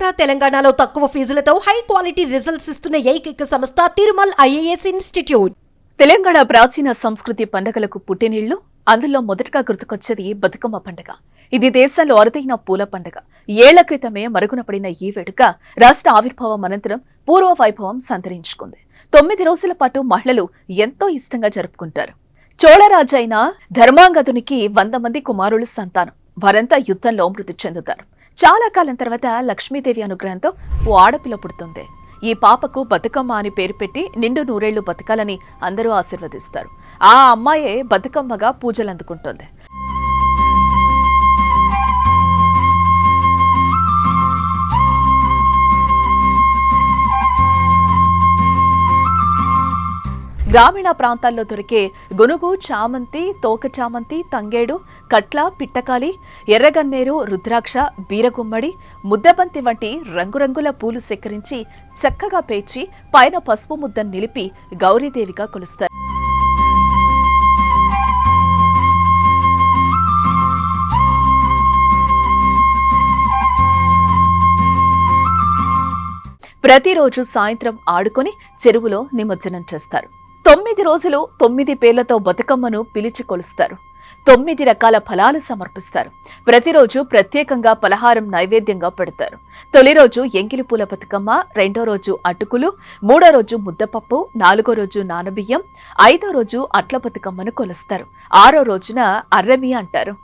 ఆంధ్ర తెలంగాణలో తక్కువ ఫీజులతో high quality results ఇస్తున్న ఏకైక సంస్థ తిరుమల్ ఐఏఎస్ ఇన్స్టిట్యూట్. తెలంగాణ ప్రాచీన సంస్కృతి పండుగలకు పుట్టినిళ్ళు అందులో మొదటగా గుర్తుకొచ్చేది బతుకమ్మ పండుగ. ఇది దేశంలో అరుదైన పూల పండుగ. ఏళ్ళ క్రితమే మరుగున పడిన ఈ వేడుక రాష్ట్ర ఆవిర్భావం అనంతరం పూర్వ వైభవం సంతరించుకుంది. తొమ్మిది రోజుల పాటు మహిళలు ఎంతో ఇష్టంగా జరుపుకుంటారు. చోళరాజైన ధర్మాంగదునికి వంద మంది కుమారులు సంతానం. వారంతా యుద్ధంలో మృతి చెందుతారు. చాలా కాలం తర్వాత లక్ష్మీదేవి అనుగ్రహంతో ఓ ఆడపిల్ల పుడుతుంది. ఈ పాపకు బతుకమ్మ అని పేరు పెట్టి నిండు నూరేళ్ళు బతకాలని అందరూ ఆశీర్వదిస్తారు. ఆ అమ్మాయే బతుకమ్మగా పూజలు అందుకుంటోంది గ్రామీణ ప్రాంతాల్లో దొరికే గునుగు చామంతి తోక చామంతి తంగేడు కట్ల పిట్టకాలి ఎర్రగన్నేరు రుద్రాక్ష బీరగుమ్మడి ముద్దబంతి వంటి రంగురంగుల పూలు సేకరించి చక్కగా పేర్చి పైన పసుపు ముద్దను నిలిపి గౌరీదేవిగా కొలుస్తారు. ప్రతిరోజు సాయంత్రం ఆడుకొని చెరువులో నిమజ్జనం చేస్తారు. తొమ్మిది రోజులు తొమ్మిది పేర్లతో బతుకమ్మను పిలిచి కొలుస్తారు. తొమ్మిది రకాల ఫలాలు సమర్పిస్తారు. ప్రతిరోజు ప్రత్యేకంగా పలహారం నైవేద్యంగా పెడతారు. తొలి రోజు ఎంగిలి పూల బతుకమ్మ రెండో రోజు అటుకులు మూడో రోజు ముద్దపప్పు నాలుగో రోజు నానబియ్యం ఐదో రోజు అట్ల బతుకమ్మను కొలుస్తారు. ఆరో రోజున అర్రమి అంటారు.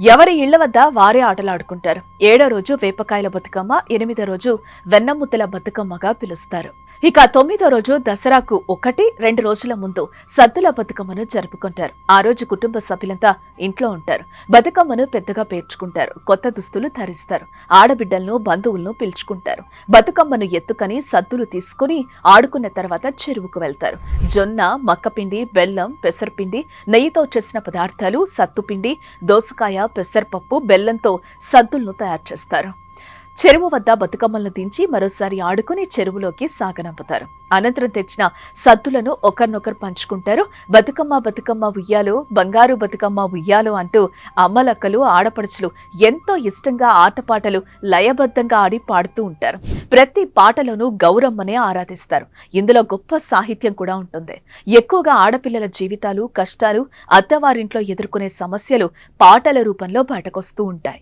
ఎవరి ఇళ్ళ వద్ద వారే ఆటలాడుకుంటారు. ఏడో రోజు వేపకాయల బతుకమ్మ ఎనిమిదో రోజు వెన్నముద్దల బతుకమ్మగా పిలుస్తారు. ఇక తొమ్మిదో రోజు దసరాకు ఒకటి రెండు రోజుల ముందు సద్దుల బతుకమ్మను జరుపుకుంటారు. ఆ రోజు కుటుంబ సభ్యులంతా ఇంట్లో ఉంటారు. బతుకమ్మను పెద్దగా పేర్చుకుంటారు. కొత్త దుస్తులు ధరిస్తారు. ఆడబిడ్డలను బంధువులను పిలుచుకుంటారు. బతుకమ్మను ఎత్తుకని సద్దులు తీసుకుని ఆడుకున్న తర్వాత చెరువుకు వెళ్తారు. జొన్న మక్కపిండి బెల్లం పెసరపిండి నెయ్యితో చేసిన పదార్థాలు సత్తుపిండి దోసకాయ పెసరపప్పు బెల్లంతో సద్దులను తయారు చేస్తారు. చెరువు వద్ద బతుకమ్మలను దించి మరోసారి ఆడుకుని చెరువులోకి సాగనంపుతారు. అనంతరం తెచ్చిన సద్దులను ఒకరినొకరు పంచుకుంటారు. బతుకమ్మ బతుకమ్మ ఉయ్యాలు బంగారు బతుకమ్మ ఉయ్యాలు అంటూ అమ్మలక్కలు ఆడపడుచులు ఎంతో ఇష్టంగా ఆటపాటలు లయబద్ధంగా ఆడి పాడుతూ ఉంటారు. ప్రతి పాటలోనూ గౌరమ్మనే ఆరాధిస్తారు. ఇందులో గొప్ప సాహిత్యం కూడా ఉంటుంది. ఎక్కువగా ఆడపిల్లల జీవితాలు కష్టాలు అత్తవారింట్లో ఎదుర్కొనే సమస్యలు పాటల రూపంలో బయటకొస్తూ ఉంటాయి.